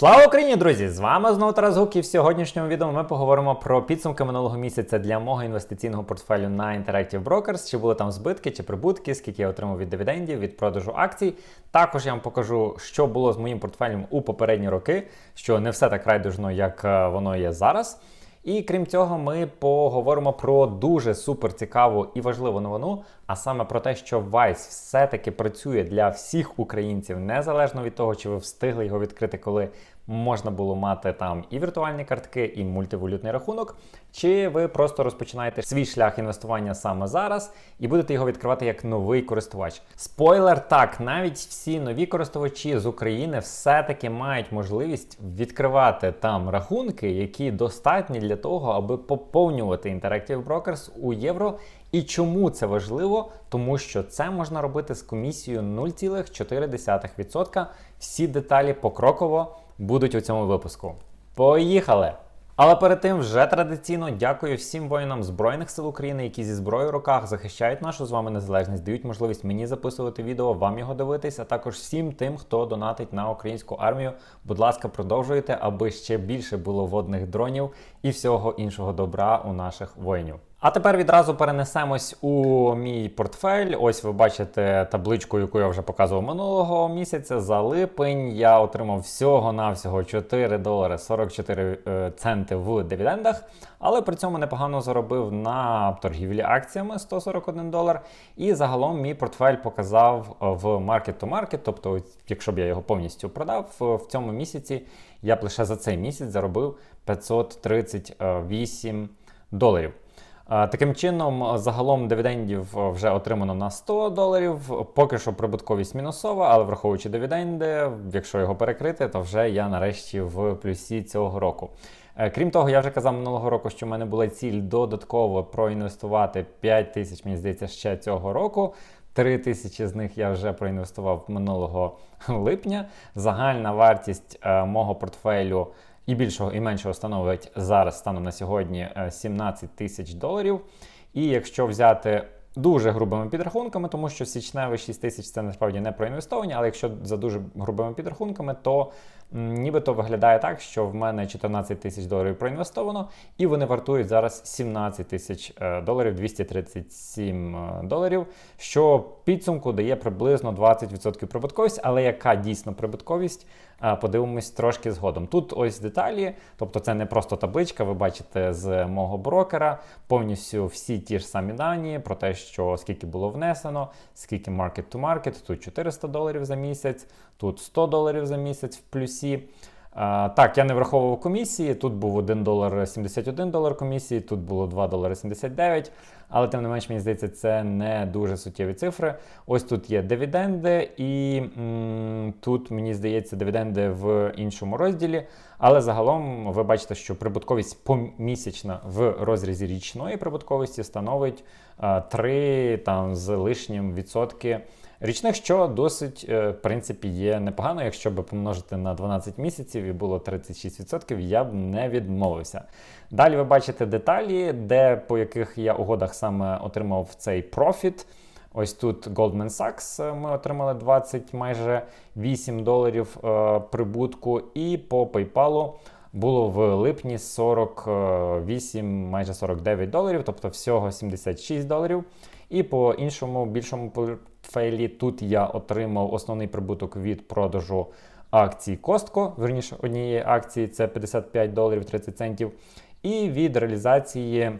Слава Україні, друзі! З вами знову Тарас Гук, і в сьогоднішньому відео ми поговоримо про підсумки минулого місяця для мого інвестиційного портфелю на Interactive Brokers. Чи були там збитки чи прибутки, скільки я отримав від дивідендів, від продажу акцій. Також я вам покажу, що було з моїм портфелем у попередні роки, що не все так райдужно, як е, воно є зараз. І крім цього, ми поговоримо про дуже супер цікаву і важливу новину, а саме про те, що Vice все-таки працює для всіх українців, незалежно від того, чи ви встигли його відкрити, коли можна було мати там і віртуальні картки, і мультивалютний рахунок, чи ви просто розпочинаєте свій шлях інвестування саме зараз і будете його відкривати як новий користувач. Спойлер, так, навіть всі нові користувачі з України все-таки мають можливість відкривати там рахунки, які достатні для того, аби поповнювати Interactive Brokers у євро. І чому це важливо? Тому що це можна робити з комісією 0,4%. Всі деталі покроково будуть у цьому випуску. Поїхали! Але перед тим вже традиційно дякую всім воїнам Збройних сил України, які зі зброєю в руках захищають нашу з вами незалежність, дають можливість мені записувати відео, вам його дивитися, а також всім тим, хто донатить на українську армію. Будь ласка, продовжуйте, аби ще більше було водних дронів і всього іншого добра у наших воїнів. А тепер відразу перенесемось у мій портфель. Ось ви бачите табличку, яку я вже показував минулого місяця. За липень я отримав всього-навсього 4 долари 44 е, центи в дивідендах, але при цьому непогано заробив на торгівлі акціями 141 долар. І загалом мій портфель показав в market to market, тобто, якщо б я його повністю продав, в цьому місяці я б лише за цей місяць заробив 538 доларів. Таким чином, загалом дивідендів вже отримано на 100 доларів. Поки що прибутковість мінусова, але враховуючи дивіденди, якщо його перекрити, то вже я нарешті в плюсі цього року. Е, крім того, я вже казав минулого року, що в мене була ціль додатково проінвестувати 5 тисяч, мені здається, ще цього року. 3 тисячі з них я вже проінвестував минулого липня. Загальна вартість е, мого портфелю і більшого і меншого становить зараз станом на сьогодні 17 е, тисяч доларів. І якщо взяти дуже грубими підрахунками, тому що січневий 6 тисяч це насправді не проінвестовані, але якщо за дуже грубими підрахунками, то нібито виглядає так, що в мене 14 тисяч доларів проінвестовано, і вони вартують зараз 17 тисяч е, доларів, 237 е, доларів, що підсумку дає приблизно 20% прибутковість, але яка дійсно прибутковість? Подивимось трошки згодом. Тут ось деталі, тобто це не просто табличка, ви бачите з мого брокера повністю всі ті ж самі дані про те, що скільки було внесено, скільки market to market, тут 400 доларів за місяць, тут 100 доларів за місяць в плюсі. Так, я не враховував комісії. Тут був 1 долар 71 долар комісії, тут було 2 долари 79. Але тим не менш, мені здається, це не дуже суттєві цифри. Ось тут є дивіденди, і м тут, мені здається, дивіденди в іншому розділі. Але загалом ви бачите, що прибутковість помісячна в розрізі річної прибутковості становить а, 3 там, з лишнім відсотки. Річних, що досить, е, в принципі, є непогано, якщо би помножити на 12 місяців і було 36%, я б не відмовився. Далі ви бачите деталі, де по яких я угодах саме отримав цей профіт. Ось тут Goldman Sachs е, ми отримали 20 майже 8 доларів е, прибутку, і по PayPal було в липні 48, майже 49 доларів, тобто всього 76 доларів. І по іншому більшому портфелі тут я отримав основний прибуток від продажу акцій Костко, верніше однієї акції це 55 доларів 30 центів. І від реалізації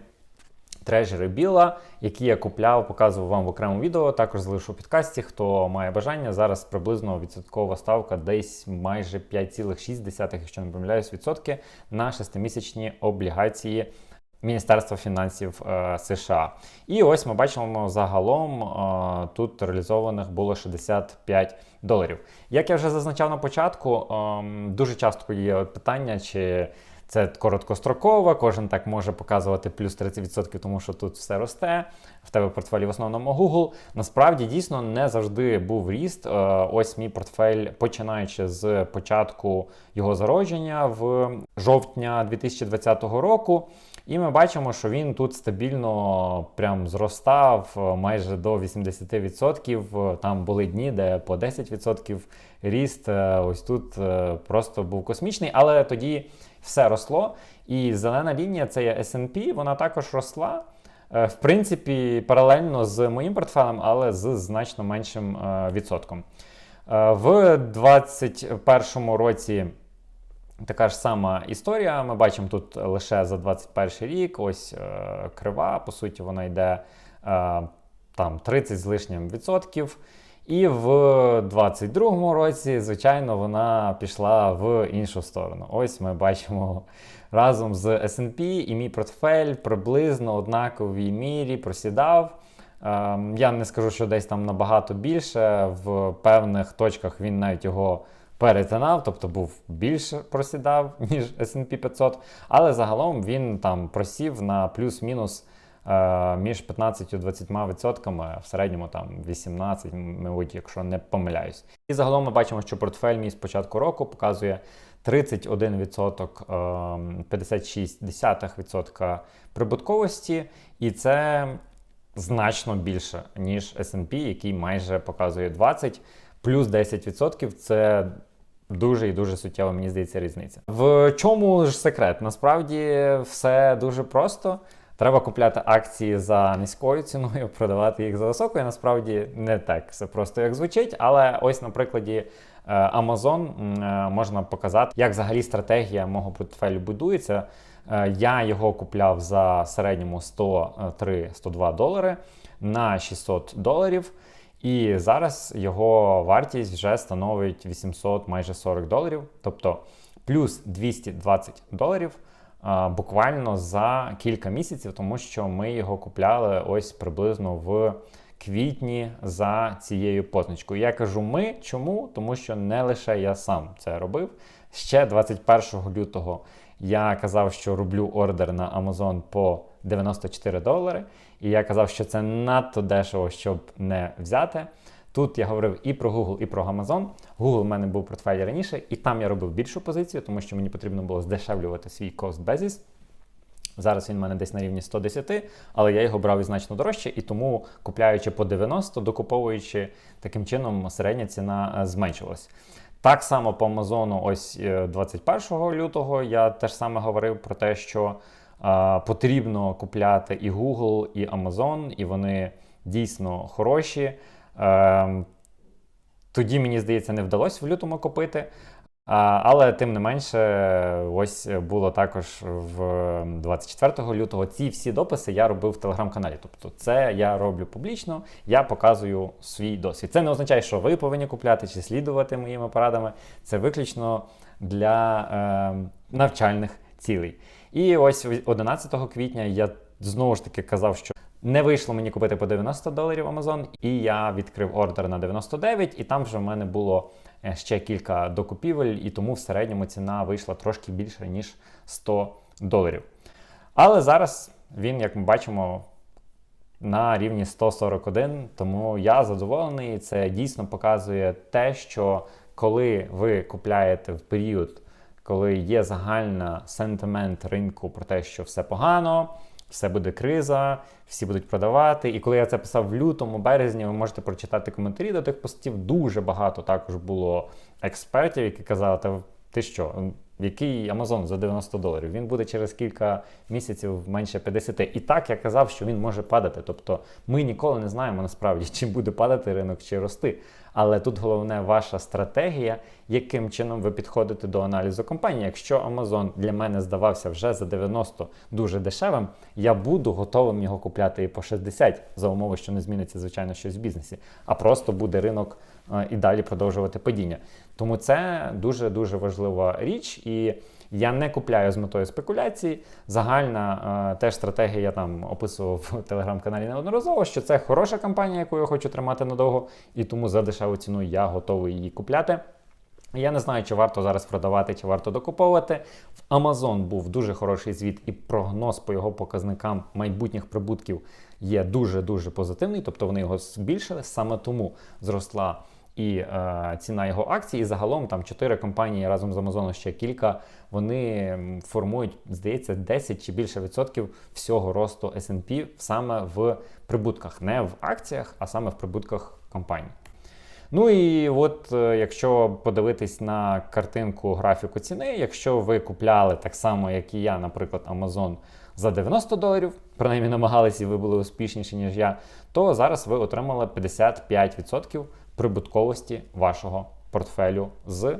трежери біла, які я купляв, показував вам в окремому відео. Також залишу в підкасті. Хто має бажання, зараз приблизно відсоткова ставка десь майже 5,6, якщо не помиляюсь, відсотки на шестимісячні облігації. Міністерства фінансів е, США. І ось ми бачимо загалом е, тут реалізованих було 65 доларів. Як я вже зазначав на початку, е, дуже часто є питання, чи це короткостроково, кожен так може показувати плюс 30%, тому що тут все росте. В тебе портфелі в основному Google. Насправді дійсно не завжди був ріст. Е, ось мій портфель, починаючи з початку його зародження в жовтня 2020 року. І ми бачимо, що він тут стабільно прям зростав е, майже до 80%. Там були дні, де по 10% ріст. Е, Ось тут е, просто був космічний, але тоді все росло. І зелена лінія це є SP, вона також росла. Е, В принципі, паралельно з моїм портфелем, але з значно меншим е, відсотком. Е, В 2021 році така ж сама історія. Ми бачимо тут лише за 21 рік. Ось е, крива, по суті, вона йде е, там 30 з лишнім відсотків. І в 22-му році, звичайно, вона пішла в іншу сторону. Ось ми бачимо разом з S&P і мій портфель приблизно однаковій мірі просідав. Ем, Я не скажу, що десь там набагато більше. В певних точках він навіть його перетинав, тобто був більше просідав, ніж S&P 500, але загалом він там просів на плюс-мінус е, між 15-20 відсотками, в середньому там 18, мабуть, якщо не помиляюсь. І загалом ми бачимо, що портфель мій з початку року показує 31%, е, 56% прибутковості, і це значно більше, ніж S&P, який майже показує 20, плюс 10% це дуже і дуже суттєва, мені здається, різниця. В чому ж секрет? Насправді все дуже просто. Треба купляти акції за низькою ціною, продавати їх за високою. Насправді не так все просто як звучить. Але ось на прикладі е, Amazon е, можна показати, як взагалі стратегія мого портфелю будується. Е, Я його купляв за середньому 103-102 долари на 600 доларів. І зараз його вартість вже становить 800 майже 40 доларів, тобто плюс 220 доларів а, буквально за кілька місяців, тому що ми його купляли ось приблизно в квітні за цією позначкою. Я кажу ми, чому? Тому що не лише я сам це робив. Ще 21 лютого я казав, що роблю ордер на Amazon по 94 долари. І я казав, що це надто дешево, щоб не взяти. Тут я говорив і про Google, і про Amazon. Google в мене був в портфелі раніше, і там я робив більшу позицію, тому що мені потрібно було здешевлювати свій cost basis. Зараз він в мене десь на рівні 110, але я його брав і значно дорожче, і тому купляючи по 90, докуповуючи таким чином, середня ціна е, зменшилась. Так само по Амазону, ось е, 21 лютого я теж саме говорив про те, що е, потрібно купляти і Google, і Amazon, і вони дійсно хороші. Е, тоді, мені здається, не вдалося в лютому купити. Але тим не менше, ось було також в 24 лютого. Ці всі дописи я робив в телеграм-каналі. Тобто, це я роблю публічно, я показую свій досвід. Це не означає, що ви повинні купляти чи слідувати моїми порадами. Це виключно для е, навчальних цілей. І ось 11 квітня я знову ж таки казав, що. Не вийшло мені купити по 90 доларів Amazon, і я відкрив ордер на 99, і там вже в мене було е, ще кілька докупівель, і тому в середньому ціна вийшла трошки більше, ніж 100 доларів. Але зараз він, як ми бачимо, на рівні 141, тому я задоволений. Це дійсно показує те, що коли ви купляєте в період, коли є загальна сентимент ринку про те, що все погано все буде криза, всі будуть продавати. І коли я це писав в лютому, березні, ви можете прочитати коментарі до тих постів. Дуже багато також було експертів, які казали, та ти що, який Amazon за 90 доларів? Він буде через кілька місяців менше 50. І так я казав, що він може падати. Тобто ми ніколи не знаємо насправді, чи буде падати ринок, чи рости. Але тут головне ваша стратегія, яким чином ви підходите до аналізу компанії. Якщо Amazon для мене здавався вже за 90 дуже дешевим, я буду готовим його купляти і по 60 за умови, що не зміниться, звичайно, щось в бізнесі, а просто буде ринок е, і далі продовжувати падіння. Тому це дуже дуже важлива річ. І я не купляю з метою спекуляції. Загальна е, теж стратегія я там описував в телеграм-каналі неодноразово, що це хороша компанія, яку я хочу тримати надовго, і тому за дешеву ціну я готовий її купляти. Я не знаю, чи варто зараз продавати, чи варто докуповувати. В Amazon був дуже хороший звіт, і прогноз по його показникам майбутніх прибутків є дуже-дуже позитивний, тобто вони його збільшили. Саме тому зросла і е, ціна його акцій. І загалом там чотири компанії разом з Amazon ще кілька. Вони формують, здається, 10 чи більше відсотків всього росту S&P саме в прибутках, не в акціях, а саме в прибутках компаній. Ну і от е, якщо подивитись на картинку графіку ціни, якщо ви купляли так само, як і я, наприклад, Amazon за 90 доларів, принаймні намагалися і ви були успішніші, ніж я, то зараз ви отримали 55% прибутковості вашого портфелю з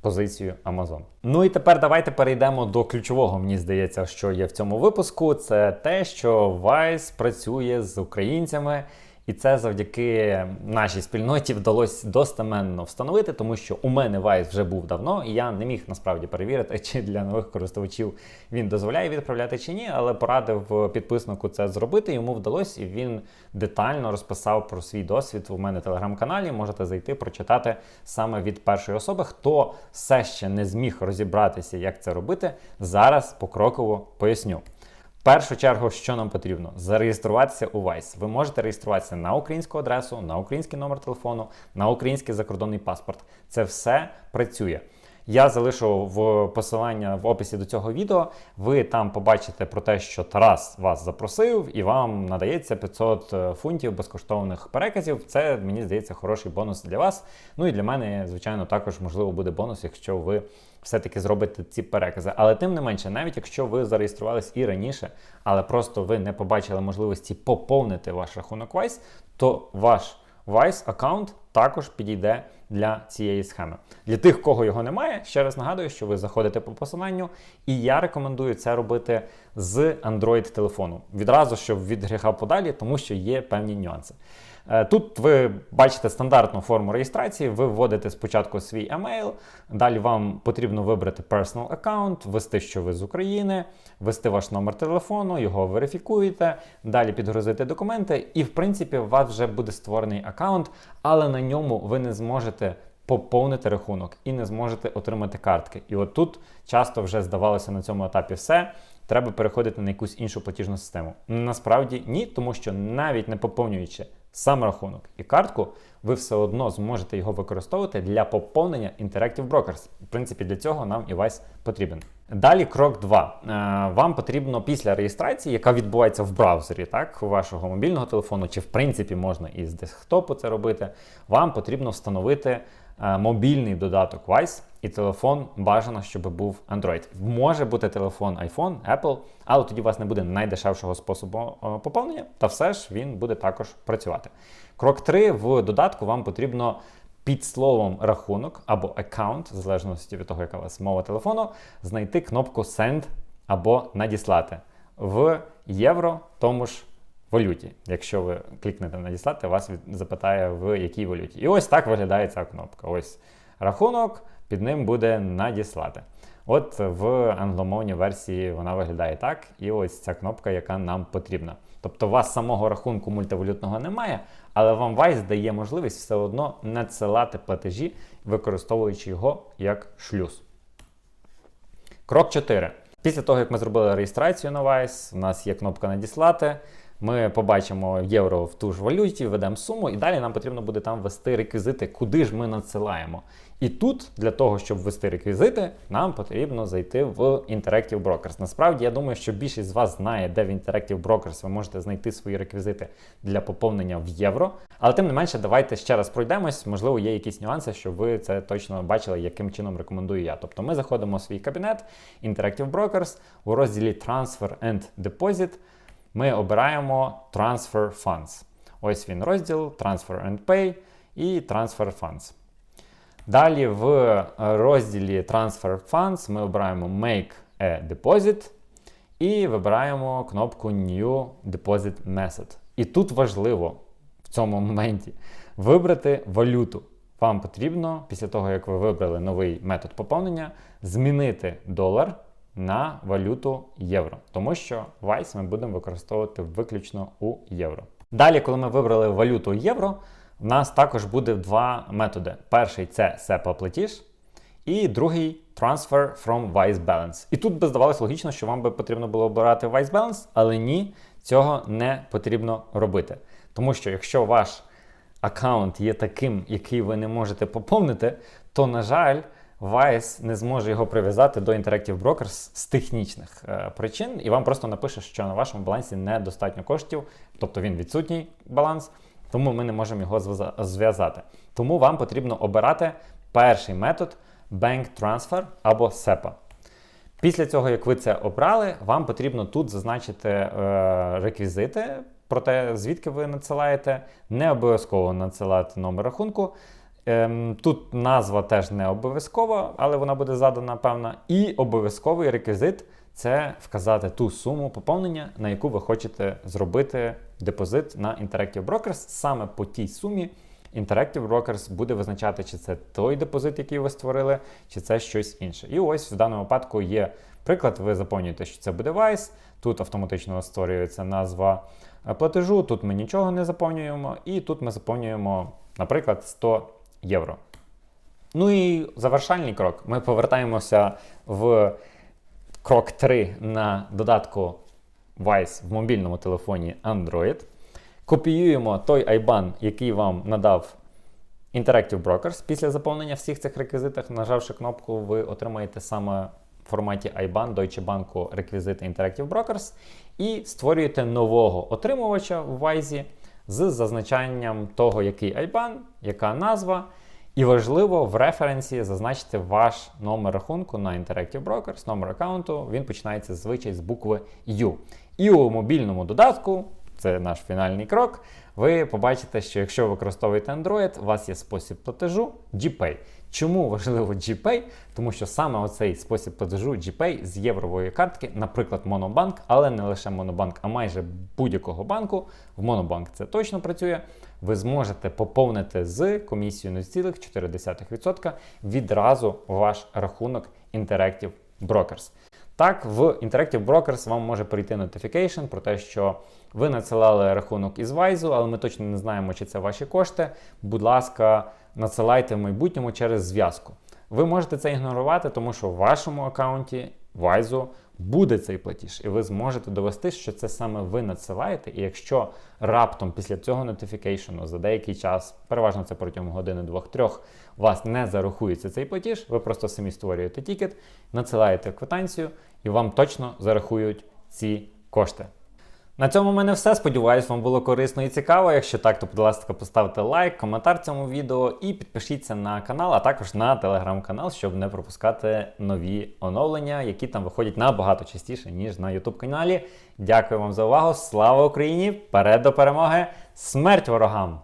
позицією Amazon. Ну і тепер давайте перейдемо до ключового, мені здається, що є в цьому випуску. Це те, що Vice працює з українцями. І це завдяки нашій спільноті вдалося достеменно встановити, тому що у мене Vice вже був давно, і я не міг насправді перевірити, чи для нових користувачів він дозволяє відправляти чи ні, але порадив підписнику це зробити. Йому вдалося, і він детально розписав про свій досвід у мене телеграм-каналі. Можете зайти, прочитати саме від першої особи. Хто все ще не зміг розібратися, як це робити, зараз покроково поясню. Першу чергу, що нам потрібно? Зареєструватися у Vice. Ви можете реєструватися на українську адресу, на український номер телефону, на український закордонний паспорт. Це все працює. Я залишу в посилання в описі до цього відео. Ви там побачите про те, що Тарас вас запросив, і вам надається 500 фунтів безкоштовних переказів. Це мені здається хороший бонус для вас. Ну і для мене, звичайно, також можливо буде бонус, якщо ви все-таки зробите ці перекази. Але тим не менше, навіть якщо ви зареєструвались і раніше, але просто ви не побачили можливості поповнити ваш рахунок Vice, то ваш Vice аккаунт також підійде для цієї схеми. Для тих, кого його немає, ще раз нагадую, що ви заходите по посиланню, і я рекомендую це робити з Android телефону. Відразу, щоб від гріха подалі, тому що є певні нюанси. Е, Тут ви бачите стандартну форму реєстрації. Ви вводите спочатку свій емейл, далі вам потрібно вибрати personal account, ввести, що ви з України, ввести ваш номер телефону, його верифікуєте, далі підгрузити документи, і в принципі у вас вже буде створений аккаунт, але на ньому ви не зможете поповнити рахунок і не зможете отримати картки. І от тут часто вже здавалося на цьому етапі все. Треба переходити на якусь іншу платіжну систему. Насправді ні, тому що навіть не поповнюючи сам рахунок і картку, ви все одно зможете його використовувати для поповнення Interactive Brokers. В принципі, для цього нам і Vice потрібен. Далі крок 2. Вам потрібно після реєстрації, яка відбувається в браузері, так, у вашого мобільного телефону, чи в принципі можна із десктопу це робити. Вам потрібно встановити е, мобільний додаток Vice і телефон бажано, щоб був Android. Може бути телефон iPhone, Apple, але тоді у вас не буде найдешевшого способу е, поповнення, та все ж він буде також працювати. Крок 3. В додатку вам потрібно під словом рахунок або аккаунт, в залежності від того, яка у вас мова телефону, знайти кнопку Send або надіслати в євро тому ж валюті. Якщо ви клікнете надіслати, вас запитає в якій валюті. І ось так виглядає ця кнопка. Ось рахунок, під ним буде надіслати. От в англомовній версії вона виглядає так, і ось ця кнопка, яка нам потрібна. Тобто у вас самого рахунку мультивалютного немає, але вам Вайс дає можливість все одно надсилати платежі, використовуючи його як шлюз. Крок 4. Після того, як ми зробили реєстрацію на Vice, у нас є кнопка надіслати. Ми побачимо євро в ту ж валюті, введемо суму, і далі нам потрібно буде там ввести реквізити, куди ж ми надсилаємо. І тут, для того, щоб ввести реквізити, нам потрібно зайти в Interactive Brokers. Насправді, я думаю, що більшість з вас знає, де в Interactive Brokers ви можете знайти свої реквізити для поповнення в євро. Але тим не менше, давайте ще раз пройдемось. Можливо, є якісь нюанси, щоб ви це точно бачили, яким чином рекомендую я. Тобто ми заходимо в свій кабінет Interactive Brokers у розділі Transfer and Deposit. Ми обираємо Transfer Funds. Ось він розділ Transfer and Pay і Transfer Funds. Далі в розділі Transfer Funds ми обираємо Make a Deposit і вибираємо кнопку New Deposit Method. І тут важливо в цьому моменті вибрати валюту. Вам потрібно, після того, як ви вибрали новий метод поповнення, змінити долар на валюту євро, тому що Vice ми будемо використовувати виключно у євро. Далі, коли ми вибрали валюту євро, у нас також буде два методи. Перший це SEPA платіж, і другий Transfer from Vice Balance. І тут би здавалось логічно, що вам би потрібно було обирати Vice Balance, але ні, цього не потрібно робити. Тому що якщо ваш аккаунт є таким, який ви не можете поповнити, то, на жаль, Wise не зможе його прив'язати до Interactive Brokers з технічних е, причин, і вам просто напише, що на вашому балансі недостатньо коштів, тобто він відсутній баланс, тому ми не можемо його зв'язати. Тому вам потрібно обирати перший метод Bank Transfer або SEPA. Після цього, як ви це обрали, вам потрібно тут зазначити е, реквізити про те, звідки ви надсилаєте. Не обов'язково надсилати номер рахунку. Ем, тут назва теж не обов'язкова, але вона буде задана певна. І обов'язковий реквізит це вказати ту суму поповнення, на яку ви хочете зробити депозит на Interactive Brokers. Саме по тій сумі Interactive Brokers буде визначати, чи це той депозит, який ви створили, чи це щось інше. І ось в даному випадку є приклад. Ви заповнюєте, що це буде Vice. Тут автоматично створюється назва е, платежу. Тут ми нічого не заповнюємо, і тут ми заповнюємо, наприклад, 100 євро. Ну і завершальний крок. Ми повертаємося в крок 3 на додатку Vice в мобільному телефоні Android. Копіюємо той IBAN, який вам надав Interactive Brokers. Після заповнення всіх цих реквізитів, нажавши кнопку, ви отримаєте саме в форматі IBAN Deutsche Bank реквізити Interactive Brokers і створюєте нового отримувача в Wise з зазначанням того, який IBAN, яка назва. І важливо в референсі зазначити ваш номер рахунку на Interactive Brokers, номер аккаунту. Він починається звичай з букви U. І у мобільному додатку, це наш фінальний крок, ви побачите, що якщо ви використовуєте Android, у вас є спосіб платежу GPay. Чому важливо GPay? Тому що саме оцей спосіб платежу GPay з єврової картки, наприклад, Монобанк, але не лише Монобанк, а майже будь-якого банку. В Монобанк це точно працює. Ви зможете поповнити з комісією 0,4% відразу ваш рахунок Interactive Brokers. Так, в Interactive Brokers вам може прийти notification про те, що ви надсилали рахунок із Вайзу, але ми точно не знаємо, чи це ваші кошти. Будь ласка, надсилайте в майбутньому через зв'язку. Ви можете це ігнорувати, тому що в вашому аккаунті Вайзу буде цей платіж, і ви зможете довести, що це саме ви надсилаєте. І якщо раптом після цього нотифікейшену за деякий час, переважно це протягом години, двох, трьох, у вас не зарахується цей платіж, ви просто самі створюєте тікет, надсилаєте квитанцію, і вам точно зарахують ці кошти. На цьому в мене все. Сподіваюсь, вам було корисно і цікаво. Якщо так, то будь ласка, поставте лайк, коментар цьому відео і підпишіться на канал, а також на телеграм-канал, щоб не пропускати нові оновлення, які там виходять набагато частіше, ніж на YouTube каналі. Дякую вам за увагу. Слава Україні! Вперед до перемоги! Смерть ворогам!